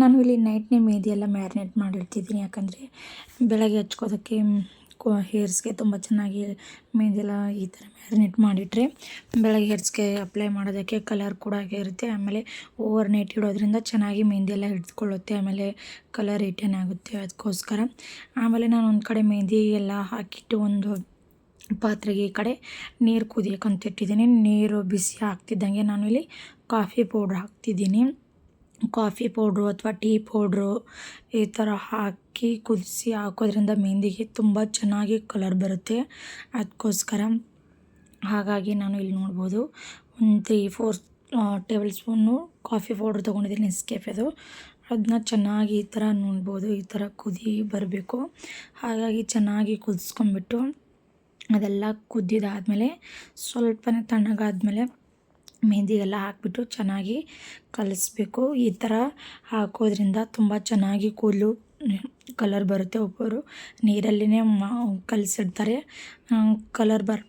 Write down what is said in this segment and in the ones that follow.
ನಾನು ಇಲ್ಲಿ ನೈಟ್ನೇ ಮೆಹಂದಿ ಎಲ್ಲ ಮ್ಯಾರಿನೇಟ್ ಮಾಡಿರ್ತಿದ್ದೀನಿ, ಯಾಕಂದರೆ ಬೆಳಗ್ಗೆ ಹಚ್ಕೋದಕ್ಕೆ ಕೊ, ಹೇರ್ಸ್ಗೆ ತುಂಬ ಚೆನ್ನಾಗಿ ಮೇದೆಲ್ಲ ಈ ಥರ ಮ್ಯಾರಿನೇಟ್ ಮಾಡಿಟ್ರೆ ಬೆಳಗ್ಗೆ ಹೇರ್ಸ್ಗೆ ಅಪ್ಲೈ ಮಾಡೋದಕ್ಕೆ ಕಲರ್ ಕೂಡ ಇರುತ್ತೆ. ಆಮೇಲೆ ಓವರ್ ನೈಟ್ ಇಡೋದ್ರಿಂದ ಚೆನ್ನಾಗಿ ಮೆಹಂದಿ ಎಲ್ಲ ಹಿಡಿದುಕೊಳ್ಳುತ್ತೆ, ಆಮೇಲೆ ಕಲರ್ ರಿಟರ್ನ್ ಆಗುತ್ತೆ ಅದಕ್ಕೋಸ್ಕರ. ಆಮೇಲೆ ನಾನು ಒಂದು ಕಡೆ ಮೆಹಂದಿ ಎಲ್ಲ ಹಾಕಿಟ್ಟು ಒಂದು ಪಾತ್ರೆಗೆ ಈ ಕಡೆ ನೀರು ಕುದಿಯೋಕ್ಕಂತ ಇಟ್ಟಿದ್ದೀನಿ. ನೀರು ಬಿಸಿ ಆಗ್ತಿದ್ದಂಗೆ ನಾನು ಇಲ್ಲಿ ಕಾಫಿ ಪೌಡ್ರ್ ಹಾಕ್ತಿದ್ದೀನಿ. ಕಾಫಿ ಪೌಡ್ರು ಅಥವಾ ಟೀ ಪೌಡ್ರು ಈ ಥರ ಹಾಕಿ ಕುದಿಸಿ ಹಾಕೋದ್ರಿಂದ ಮೆಹಂದಿಗೆ ತುಂಬ ಚೆನ್ನಾಗಿ ಕಲರ್ ಬರುತ್ತೆ. ಅದಕ್ಕೋಸ್ಕರ ಹಾಗಾಗಿ ನಾನು ಇಲ್ಲಿ ನೋಡ್ಬೋದು ಒಂದು three four tablespoon coffee powder ತೊಗೊಂಡಿದ್ದೀನಿ ನೆಸ್ಕೆಫೆದು ಅದನ್ನ ಚೆನ್ನಾಗಿ ಈ ಥರ ನೋಡ್ಬೋದು, ಈ ಥರ ಕುದಿ ಬರಬೇಕು. ಹಾಗಾಗಿ ಚೆನ್ನಾಗಿ ಕುದಿಸ್ಕೊಂಬಿಟ್ಟು ಅದೆಲ್ಲ ಕುದ್ದಿದಾದಮೇಲೆ ಸ್ವಲ್ಪನೇ ತಣ್ಣಗಾದ್ಮೇಲೆ ಮೆಹಂದಿಗೆಲ್ಲ ಹಾಕಿಬಿಟ್ಟು ಚೆನ್ನಾಗಿ ಕಲಿಸ್ಬೇಕು. ಈ ಥರ ಹಾಕೋದ್ರಿಂದ ತುಂಬ ಚೆನ್ನಾಗಿ ಕೂದಲು ಕಲರ್ ಬರುತ್ತೆ. ಒಬ್ಬರು ನೀರಲ್ಲಿನೇ ಮಾ ಕಲಸಿಡ್ತಾರೆ. ಕಲರ್ ಬರ್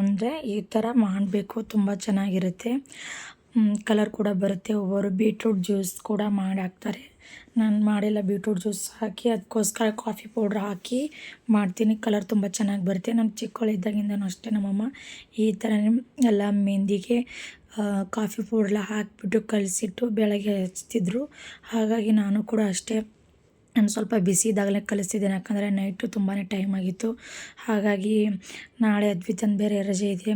ಅಂದರೆ ಈ ಥರ ಮಾಡಬೇಕು. ತುಂಬ ಚೆನ್ನಾಗಿರುತ್ತೆ. ಕಲರ್ ಕೂಡ ಬರುತ್ತೆ. ಒಬ್ಬರು ಬೀಟ್ರೂಟ್ ಜ್ಯೂಸ್ ಕೂಡ ಮಾಡಿ ಹಾಕ್ತಾರೆ. ನಾನು ಮಾಡಿಲ್ಲ ಬೀಟ್ರೂಟ್ ಜ್ಯೂಸ್ ಹಾಕಿ ಅದಕ್ಕೋಸ್ಕರ ಕಾಫಿ ಪೌಡ್ರ್ ಹಾಕಿ ಮಾಡ್ತೀನಿ. ಕಲರ್ ತುಂಬ ಚೆನ್ನಾಗಿ ಬರುತ್ತೆ. ನಾನು ಚಿಕ್ಕವಳಿದ್ದಾಗಿಂದನೂ ಅಷ್ಟೇ ನಮ್ಮಮ್ಮ ಈ ಥರ ಎಲ್ಲ ಮೆಹಂದಿಗೆ ಕಾಫಿ ಪೌಡ್ರೆಲ್ಲ ಹಾಕಿಬಿಟ್ಟು ಕಲಸಿಟ್ಟು ಬೆಳಗ್ಗೆ ಹಚ್ತಿದ್ರು. ಹಾಗಾಗಿ ನಾನು ಕೂಡ ಅಷ್ಟೇ, ನಾನು ಸ್ವಲ್ಪ ಬಿಸಿ ಇದ್ದಾಗಲೇ ಕಲಿಸ್ತಿದ್ದೇನೆ ಯಾಕಂದರೆ ನೈಟು ತುಂಬಾ ಟೈಮ್ ಆಗಿತ್ತು. ಹಾಗಾಗಿ ನಾಳೆ ಅದ್ವಿತನ ಬೇರೆ ರಜೆ ಇದೆ.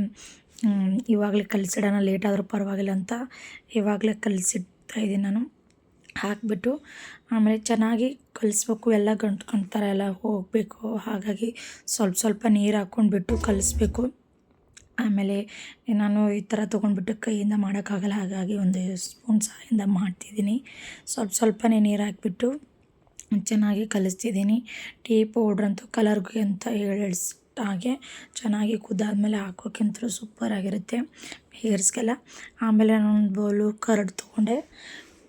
ಇವಾಗಲೇ ಕಲಿಸಿಡೋಣ. ಲೇಟ್ ಆದರೂ ಪರವಾಗಿಲ್ಲ ಅಂತ ಇವಾಗಲೇ ಕಲಿಸಿಡ್ತಾ ಇದ್ದೀನಿ ನಾನು. ಹಾಕಿಬಿಟ್ಟು ಆಮೇಲೆ ಚೆನ್ನಾಗಿ ಕಲಿಸ್ಬೇಕು. ಎಲ್ಲ ಗಂಟು ಥರ ಎಲ್ಲ ಹೋಗಬೇಕು. ಹಾಗಾಗಿ ಸ್ವಲ್ಪ ಸ್ವಲ್ಪ ನೀರು ಹಾಕ್ಕೊಂಡ್ಬಿಟ್ಟು ಕಲಿಸ್ಬೇಕು. ಆಮೇಲೆ ನಾನು ಈ ಥರ ತೊಗೊಂಡ್ಬಿಟ್ಟು ಕೈಯಿಂದ ಮಾಡೋಕ್ಕಾಗಲ್ಲ. ಹಾಗಾಗಿ ಒಂದು ಸ್ಪೂನ್ ಸಹಾಯದಿಂದ ಮಾಡ್ತಿದ್ದೀನಿ. ಸ್ವಲ್ಪ ಸ್ವಲ್ಪನೇ ನೀರು ಹಾಕಿಬಿಟ್ಟು ಚೆನ್ನಾಗಿ ಕಲಿಸ್ತಿದ್ದೀನಿ. ಟೀ ಪೌಡ್ರ್ ಅಂತೂ ಕಲರ್ಗೆ ಅಂತ ಹೇಳಿಸ್ ಹಾಗೆ ಚೆನ್ನಾಗಿ ಕುದ್ದಾದ್ಮೇಲೆ ಸೂಪರ್ ಸೂಪರಾಗಿರುತ್ತೆ ಹೇರ್ಸ್ಗೆಲ್ಲ. ಆಮೇಲೆ ನಾನೊಂದು ಬೌಲು ಕರಡು ತೊಗೊಂಡೆ.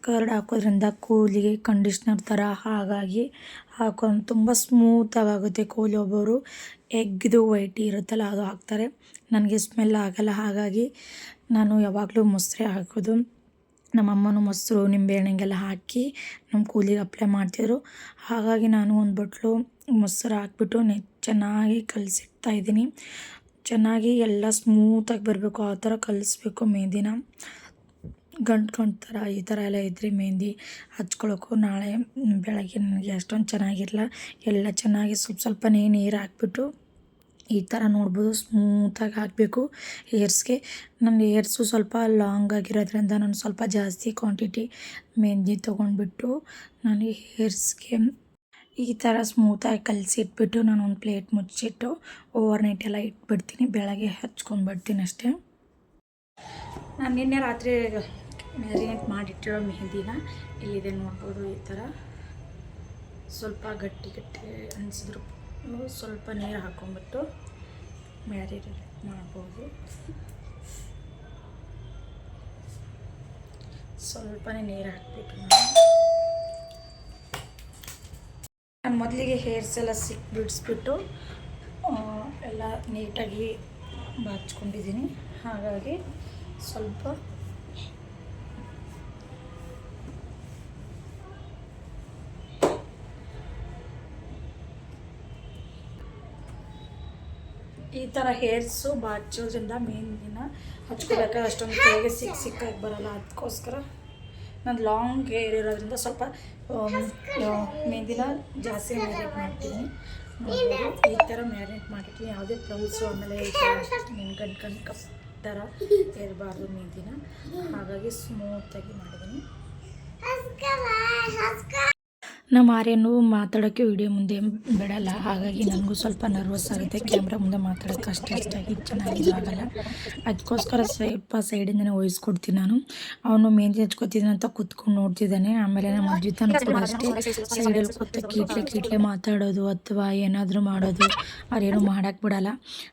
ಕರ್ಡ್ ಹಾಕೋದ್ರಿಂದ ಕೂದಲಿಗೆ ಕಂಡೀಷ್ನರ್ ಥರ ಹಾಗಾಗಿ ಹಾಕೊಂಡು ತುಂಬ ಸ್ಮೂತಾಗುತ್ತೆ ಕೂದಲು ಒಬ್ಬರು ಎಗ್ದು ವೈಟ್ ಇರುತ್ತಲ್ಲ ಅದು ಹಾಕ್ತಾರೆ. ನನಗೆ ಸ್ಮೆಲ್ ಆಗಲ್ಲ, ಹಾಗಾಗಿ ನಾನು ಯಾವಾಗಲೂ ಮೊಸರೆ ಹಾಕೋದು. ನಮ್ಮಮ್ಮನೂ ಮೊಸರು, ನಿಂಬೆಹಣ್ಣಿಗೆಲ್ಲ ಹಾಕಿ ನಮ್ಮ ಕೂಲಿಗೆ ಅಪ್ಲೈ ಮಾಡ್ತಿದ್ರು. ಹಾಗಾಗಿ ನಾನು ಒಂದು ಬಟ್ಲು ಮೊಸರು ಹಾಕ್ಬಿಟ್ಟು ನೆ, ಚೆನ್ನಾಗಿ ಕಲಸಿಡ್ತಾ ಇದ್ದೀನಿ. ಚೆನ್ನಾಗಿ ಎಲ್ಲ ಸ್ಮೂತಾಗಿ ಬರಬೇಕು, ಆ ಥರ ಕಲಿಸ್ಬೇಕು ಮೆಹಂದಿನ ಗಂಟು ಗಂಟು ಥರ ಈ ಥರ ಎಲ್ಲ ಇದ್ದರೆ ಮೆಹೆಂದಿ ಹಚ್ಕೊಳ್ಳೋಕ್ಕೂ ನಾಳೆ ಬೆಳಗ್ಗೆ ನನಗೆ ಅಷ್ಟೊಂದು ಚೆನ್ನಾಗಿರಲ್ಲ. ಎಲ್ಲ ಚೆನ್ನಾಗಿ ಸ್ವಲ್ಪ ಸ್ವಲ್ಪನೇ ನೀರು ಹಾಕ್ಬಿಟ್ಟು ಈ ಥರ ನೋಡ್ಬೋದು, ಸ್ಮೂತಾಗಿ ಹಾಕಬೇಕು ಹೇರ್ಸ್ಗೆ. ನನ್ನ ಹೇರ್ಸು ಸ್ವಲ್ಪ ಲಾಂಗ್ ಆಗಿರೋದ್ರಿಂದ ನಾನು ಸ್ವಲ್ಪ ಜಾಸ್ತಿ ಕ್ವಾಂಟಿಟಿ ಮೆಹಂದಿ ತೊಗೊಂಡ್ಬಿಟ್ಟು ನಾನು ಹೇರ್ಸ್ಗೆ ಈ ಥರ ಸ್ಮೂತಾಗಿ ಕಲಸಿಟ್ಬಿಟ್ಟು ನಾನು ಒಂದು ಪ್ಲೇಟ್ ಮುಚ್ಚಿಟ್ಟು ಓವರ್ ನೈಟ್ ಎಲ್ಲ ಇಟ್ಬಿಡ್ತೀನಿ, ಬೆಳಗ್ಗೆ ಹಚ್ಕೊಂಡ್ಬಿಡ್ತೀನಿ ಅಷ್ಟೇ. ನಾನು ನಿನ್ನೆ ರಾತ್ರಿ ಮ್ಯಾರಿನೇಟ್ ಮಾಡಿಟ್ಟಿರೋ ಮೆಹಂದಿನ ಇಲ್ಲಿದೆ ನೋಡ್ಬೋದು ಈ ಥರ ಸ್ವಲ್ಪ ಗಟ್ಟಿ ಗಟ್ಟಿ ಅನಿಸಿದ್ರು. ಸ್ವಲ್ಪ ನೀರು ಹಾಕೊಂಡ್ಬಿಟ್ಟು ಮ್ಯಾರಿನೇಟ್ ಮಾಡ್ಬೋದು. ಸ್ವಲ್ಪನೇ ನೀರು ಹಾಕ್ಬಿಟ್ಟು ನಾನು. ಮೊದಲಿಗೆ ಹೇರ್ಸ್ ಎಲ್ಲ ಸಿಕ್ಕಿ ಬಿಡಿಸ್ಬಿಟ್ಟು ಎಲ್ಲ ನೀಟಾಗಿ ಬಾಚ್ಕೊಂಡಿದ್ದೀನಿ. ಹಾಗಾಗಿ ಸ್ವಲ್ಪ. ಈ ಥರ ಹೇರ್ಸು ಬಾಚೋದ್ರಿಂದ ಮೇನ್ ಹಚ್ಕೋಬೇಕಾದ್ರೆ ಅಷ್ಟೊಂದು ಕೈಗೆ ಸಿಕ್ಕ ಸಿಕ್ಕಾಗಿ ಬರಲ್ಲ. ಅದಕ್ಕೋಸ್ಕರ ನಾನು ಲಾಂಗ್ ಹೇರ್ ಇರೋದ್ರಿಂದ ಸ್ವಲ್ಪ ಮೆಹಂದಿನ ಜಾಸ್ತಿ ಮ್ಯಾರಿನೇಟ್ ಮಾಡ್ತೀನಿ. ಈ ಥರ ಮ್ಯಾರಿನೇಟ್ ಮಾಡಿರ್ತೀನಿ. ಯಾವುದೇ ಪ್ಲೌಸು ಆಮೇಲೆ ಈ ಥರ ಗಂಟು ಕಪ್ ಥರ ಇರಬಾರ್ದು ಮೆಹಂದಿನ ಹಾಗಾಗಿ ಸ್ಮೂತಾಗಿ ಮಾಡಿದ್ದೀನಿ. ನಮ್ಮ ಆರ್ಯನು ಮಾತಾಡೋಕ್ಕೆ ವಿಡಿಯೋ ಮುಂದೆ ಬಿಡಲ್ಲ. ಹಾಗಾಗಿ ನನಗೂ ಸ್ವಲ್ಪ ನರ್ವಸ್ ಆಗುತ್ತೆ. ಕ್ಯಾಮ್ರಾ ಮುಂದೆ ಮಾತಾಡೋಕ್ಕೆ ಅಷ್ಟೇ ಅಷ್ಟಾಗಿ ಚೆನ್ನಾಗಿ ಆಗಲ್ಲ. ಅದಕ್ಕೋಸ್ಕರ ಸ್ವಲ್ಪ ಸೈಡಿಂದನೇ ವಹಿಸ್ಕೊಡ್ತೀನಿ ನಾನು. ಅವನು ಮೆಹಂದಿ ಹಚ್ಕೋತಿದ್ದಾನೆ ಅಂತ ಕೂತ್ಕೊಂಡು ನೋಡ್ತಿದ್ದಾನೆ. ಆಮೇಲೆ ನಮ್ಮ ಅಜ್ಜಿತನ ಕೂಡ ಅಷ್ಟೇ. ಸೈಡಲ್ಲಿ ಕೂತ ಕೀಟ್ಲೆ ಕೀಟ್ಲೆ ಮಾತಾಡೋದು ಅಥವಾ ಏನಾದರೂ ಮಾಡೋದು ಅವ್ರೇನು ಮಾಡೋಕ್ಕೆ ಬಿಡಲ್ಲ.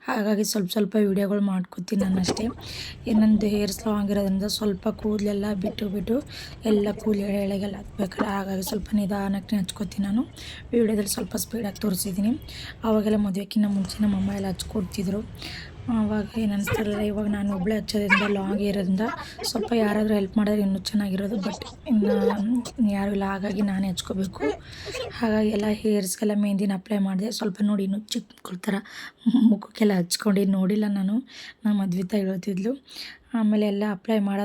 ಹಾಗಾಗಿ ಸ್ವಲ್ಪ ಸ್ವಲ್ಪ ವೀಡಿಯೋಗಳು ಮಾಡ್ಕೊತೀನಿ ನಾನು ಅಷ್ಟೇ ಏನಂದು ಹೇರ್ ಸ್ಲೋ ಆಗಿರೋದ್ರಿಂದ ಸ್ವಲ್ಪ ಕೂದಲೆಲ್ಲ ಬಿಟ್ಟು ಬಿಟ್ಟು ಎಲ್ಲ ಕೂದಲು ಎಳೆಗೆಲ್ಲ ಹತ್ಬೇಕಲ್ಲ ಹಾಗಾಗಿ ಸ್ವಲ್ಪ ನಿಧಾನಕ್ಕೆ ಹಚ್ಕೋತೀನಿ ನಾನು. ವೀಡಿಯೋದಲ್ಲಿ ಸ್ವಲ್ಪ ಸ್ಪೀಡಾಗಿ ತೋರಿಸಿದ್ದೀನಿ. ಆವಾಗೆಲ್ಲ ಮದುವೆಕ್ಕಿಂತ ಮುಂಚೆ ನಮ್ಮ ಅಮ್ಮ ಎಲ್ಲ ಹಚ್ಕೊಡ್ತಿದ್ರು. ಆವಾಗ ಏನು ಅನಿಸ್ತಿರಲಿಲ್ಲ ಇವಾಗ ನಾನು ಒಬ್ಬಳೇ ಹಚ್ಚೋದ್ರಿಂದ ಲಾಂಗ್ ಇರೋದ್ರಿಂದ ಸ್ವಲ್ಪ ಯಾರಾದರೂ ಹೆಲ್ಪ್ ಮಾಡಿದ್ರೆ ಇನ್ನೂ ಚೆನ್ನಾಗಿರೋದು ಬಟ್ ಇನ್ನು ಯಾರೂ ಇಲ್ಲ, ಹಾಗಾಗಿ ನಾನೇ ಹಚ್ಕೋಬೇಕು. ಹಾಗಾಗಿ ಎಲ್ಲ ಹೇರ್ಸ್ಗೆಲ್ಲ ಮೆಹಂದಿನ ಅಪ್ಲೈ ಮಾಡಿದೆ. ಸ್ವಲ್ಪ ನೋಡಿ ಇನ್ನೂ ಚಿಕ್ಕ ಕೊಡ್ತಾರೆ ಮುಖಕ್ಕೆಲ್ಲ ಹಚ್ಕೊಂಡು ನೋಡಿಲ್ಲ ನಾನು. ನಮ್ಮ ಮದ್ವಿತ ಹೇಳ್ತಿದ್ಲು. ಆಮೇಲೆ ಎಲ್ಲ ಅಪ್ಲೈ ಮಾಡೋ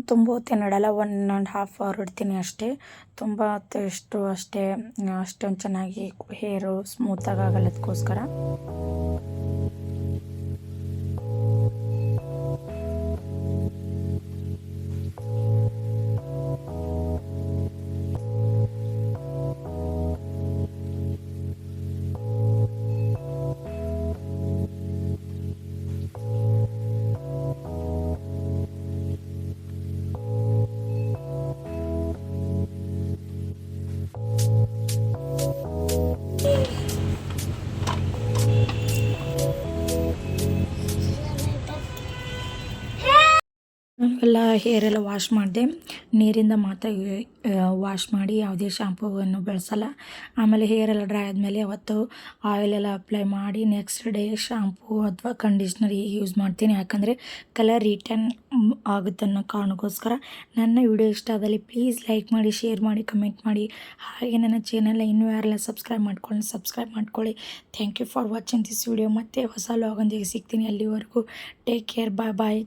ತುಂಬ ಹೊತ್ತೇನು ಇಡಲ್ಲ ಒನ್ ಆ್ಯಂಡ್ ಹಾಫ್ ಅವರ್ ಇಡ್ತೀನಿ ಅಷ್ಟೇ. ತುಂಬ ಹೊತ್ತು ಎಷ್ಟು ಅಷ್ಟೇ, ಅಷ್ಟೊಂದು ಚೆನ್ನಾಗಿ ಹೇರು ಸ್ಮೂತಾಗಿ ಆಗಲ್ಲ ಎಲ್ಲ ಹೇರ್ ಎಲ್ಲ ವಾಶ್ ಮಾಡಿದೆ. ನೀರಿಂದ ಮಾತ್ರ ವಾಶ್ ಮಾಡಿ ಯಾವುದೇ ಶಾಂಪೂವನ್ನು ಬಳಸಲ್ಲ. ಆಮೇಲೆ ಹೇರ್ ಎಲ್ಲ ಡ್ರೈ ಆದಮೇಲೆ ಅವತ್ತು ಆಯಿಲ್ ಎಲ್ಲ ಅಪ್ಲೈ ಮಾಡಿ ನೆಕ್ಸ್ಟ್ ಡೇ ಶಾಂಪೂ ಅಥವಾ ಕಂಡೀಷ್ನರ್ ಯೂಸ್ ಮಾಡ್ತೀನಿ. ಯಾಕಂದರೆ ಕಲರ್ ರಿಟರ್ನ್ ಆಗುತ್ತೆ ಅನ್ನೋ ಕಾರಣಕ್ಕೋಸ್ಕರ. ನನ್ನ ವಿಡಿಯೋ ಇಷ್ಟ ಆದಲ್ಲಿ ಪ್ಲೀಸ್ ಲೈಕ್ ಮಾಡಿ ಶೇರ್ ಮಾಡಿ ಕಮೆಂಟ್ ಮಾಡಿ. ಹಾಗೆ ನನ್ನ ಚಾನಲ್ ಇನ್ನೂ ಯಾರೆಲ್ಲ ಸಬ್ಸ್ಕ್ರೈಬ್ ಮಾಡ್ಕೊಳ್ಳಿ ಸಬ್ಸ್ಕ್ರೈಬ್ ಮಾಡ್ಕೊಳ್ಳಿ. Thank you for watching this video ಮತ್ತೆ ಹೊಸ ಲಾಗೊಂದಿಗೆ ಸಿಗ್ತೀನಿ ಅಲ್ಲಿವರೆಗೂ. ಟೇಕ್ ಕೇರ್ ಬಾಯ್ ಬಾಯ್